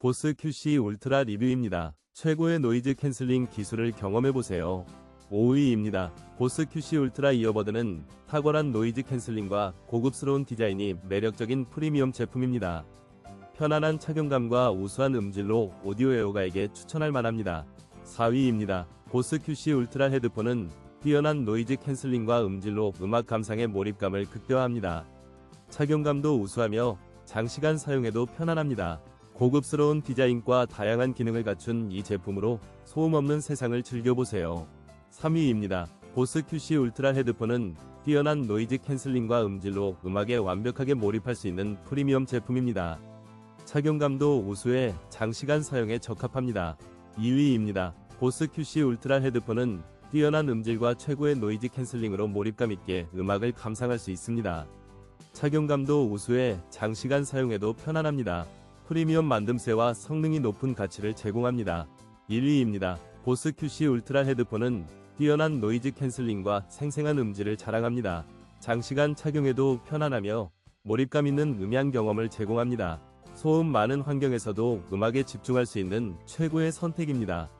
보스 QC 울트라 리뷰입니다. 최고의 노이즈 캔슬링 기술을 경험해보세요. 5위입니다. 보스 QC 울트라 이어버드는 탁월한 노이즈 캔슬링과 고급스러운 디자인이 매력적인 프리미엄 제품입니다. 편안한 착용감과 우수한 음질로 오디오 애호가에게 추천할 만합니다. 4위입니다. 보스 QC 울트라 헤드폰은 뛰어난 노이즈 캔슬링과 음질로 음악 감상의 몰입감을 극대화합니다. 착용감도 우수하며 장시간 사용해도 편안합니다. 고급스러운 디자인과 다양한 기능을 갖춘 이 제품으로 소음 없는 세상을 즐겨보세요. 3위입니다. 보스 QC 울트라 헤드폰은 뛰어난 노이즈 캔슬링과 음질로 음악에 완벽하게 몰입할 수 있는 프리미엄 제품입니다. 착용감도 우수해 장시간 사용에 적합합니다. 2위입니다. 보스 QC 울트라 헤드폰은 뛰어난 음질과 최고의 노이즈 캔슬링으로 몰입감 있게 음악을 감상할 수 있습니다. 착용감도 우수해 장시간 사용해도 편안합니다. 프리미엄 만듦새와 성능이 높은 가치를 제공합니다. 1위입니다. 보스 QC 울트라 헤드폰은 뛰어난 노이즈 캔슬링과 생생한 음질을 자랑합니다. 장시간 착용해도 편안하며 몰입감 있는 음향 경험을 제공합니다. 소음 많은 환경에서도 음악에 집중할 수 있는 최고의 선택입니다.